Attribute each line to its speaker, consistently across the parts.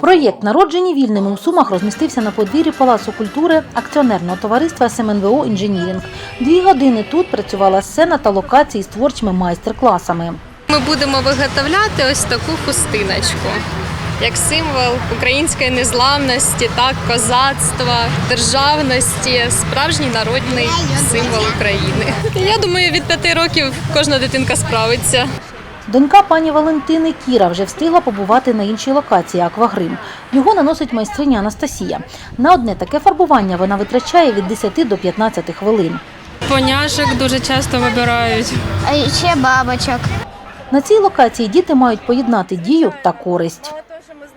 Speaker 1: Проєкт народжені вільними у Сумах розмістився на подвір'ї Палацу культури акціонерного товариства СМНВО Інженірінг. Дві години тут працювала сцена та локації з творчими майстер-класами.
Speaker 2: Ми будемо виготовляти ось таку хустиночку. Як символ української незламності, так, козацтва, державності, справжній народний символ України. Я думаю, від п'яти років кожна дитинка справиться.
Speaker 1: Донька пані Валентини Кіра вже встигла побувати на іншій локації аквагрим. Його наносить майстриня Анастасія. На одне таке фарбування вона витрачає від 10 до 15 хвилин.
Speaker 3: Поняшек дуже часто вибирають.
Speaker 4: А ще бабочок.
Speaker 1: На цій локації діти мають поєднати дію та користь.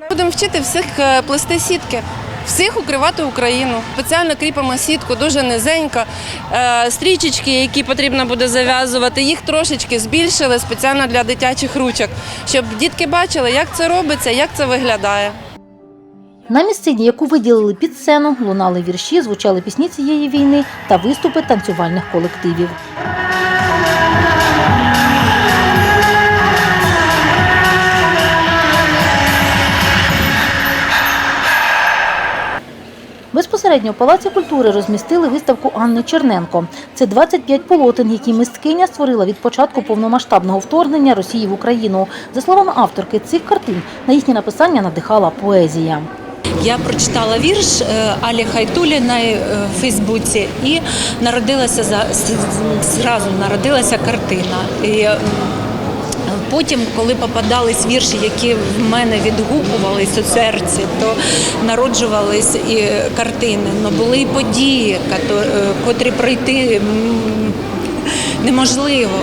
Speaker 5: Будемо вчити всіх е, плести сітки, всіх укривати Україну. Спеціально кріпимо сітку, дуже низенько. Е, Стрічечки, які потрібно буде зав'язувати, їх трошечки збільшили спеціально для дитячих ручок, щоб дітки бачили, як це робиться, як це виглядає.
Speaker 1: На місцині, яку виділили під сцену, лунали вірші, звучали пісні цієї війни та виступи танцювальних колективів. Безпосередньо в Палаці культури розмістили виставку Анни Черненко. Це 25 полотен, які мисткиня створила від початку повномасштабного вторгнення Росії в Україну. За словами авторки цих картин, на їхнє написання надихала поезія.
Speaker 6: Я прочитала вірш е, Алі Хайтуліної е, в Фейсбуці і народилася за зразу народилася картина. І потім, коли попадались вірші, які в мене відгукувались у серці, то народжувались і картини. Ну були і події, е, котрі пройти неможливо.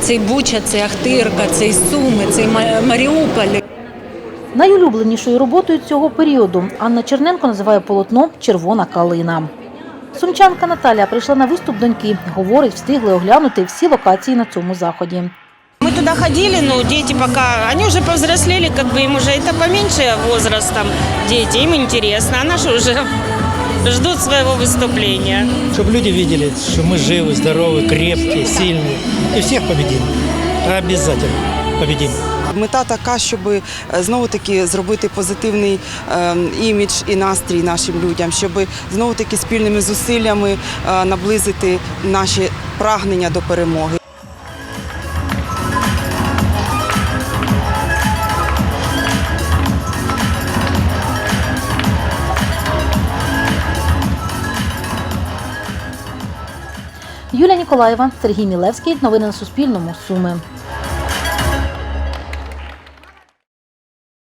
Speaker 6: Цей Буча, цей Ахтирка, цей Суми, цей Маріуполь.
Speaker 1: Найулюбленішою роботою цього періоду Анна Черненко називає полотно Червона калина. Сумчанка Наталя прийшла на виступ доньки. Говорить, встигли оглянути всі локації на цьому заході.
Speaker 7: Мы туда ходили, но дети пока, они уже повзрослели, как бы им уже это поменьше возрастом дети, им интересно, а наши уже ждут своего выступления.
Speaker 8: Чтобы люди видели, что мы живы, здоровы, крепкие, сильные. И всех победим. Обязательно победим.
Speaker 9: Мета така, щоб знову таки зробити позитивний е, імідж і настрій нашим людям, щоб знову таки спільними зусиллями е, наблизити наші прагнення до перемоги.
Speaker 1: Юлія Ніколаєва, Сергій Мілевський. Новини на Суспільному. Суми.